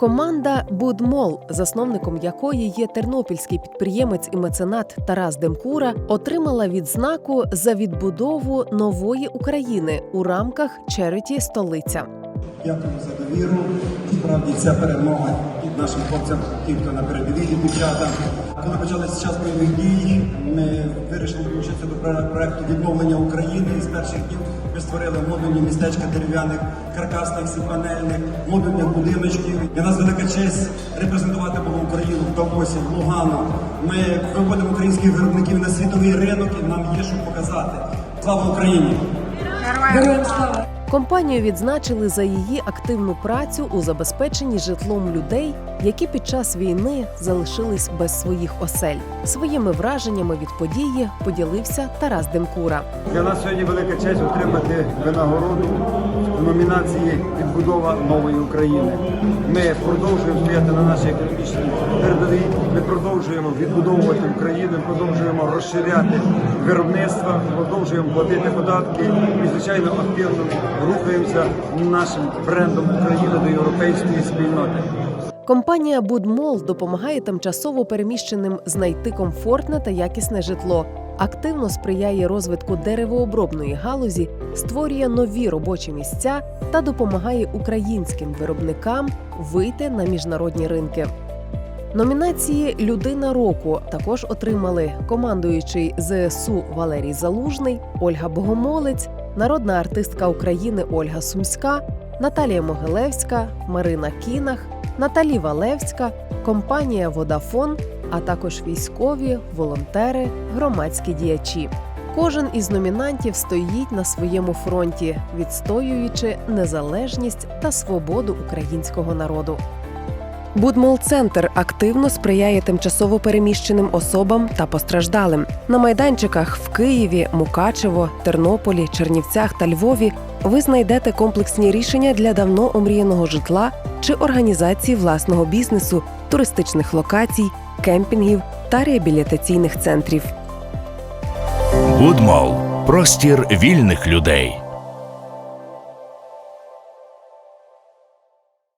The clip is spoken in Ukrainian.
Команда Будмол, засновником якої є тернопільський підприємець і меценат Тарас Демкура, отримала відзнаку за відбудову нової України у рамках Череті столиця. Дякую за довіру. Справді ця перемога від нашим хлопцям, тим, хто на передовій, дівчатам. Коли почалися час бойових дій, ми вирішили долучитися до проекту відновлення України. І з перших днів ми створили модульні містечка дерев'яних, каркасних, сіпанельних, модульних будиночків. Для нас велика честь репрезентувати було Україну в Давосі, в Лугану. Ми виводимо українських виробників на світовий ринок і нам є що показати. Слава Україні! Компанію відзначили за її активну працю у забезпеченні житлом людей, які під час війни залишились без своїх осель. Своїми враженнями від події поділився Тарас Демкура. Для нас сьогодні велика честь отримати винагороду в номінації Відбудова нової України. Ми продовжуємо стояти на нашій економічній передовій. Ми продовжуємо відбудовувати Україну, продовжуємо розширяти виробництва, продовжуємо платити податки і звичайно активно рухаємося нашим брендом України до європейської спільноти. Компанія Будмол допомагає тимчасово переміщеним знайти комфортне та якісне житло. Активно сприяє розвитку деревообробної галузі, створює нові робочі місця та допомагає українським виробникам вийти на міжнародні ринки. Номінації Людина року також отримали командуючий ЗСУ Валерій Залужний, Ольга Богомолець, народна артистка України Ольга Сумська, Наталія Могилевська, Марина Кінах, Наталі Валевська, компанія Водафон, а також військові, волонтери, громадські діячі. Кожен із номінантів стоїть на своєму фронті, відстоюючи незалежність та свободу українського народу. Будмол-центр активно сприяє тимчасово переміщеним особам та постраждалим. На майданчиках в Києві, Мукачево, Тернополі, Чернівцях та Львові ви знайдете комплексні рішення для давно омріяного житла чи організації власного бізнесу, туристичних локацій, кемпінгів та реабілітаційних центрів. Будмол простір вільних людей.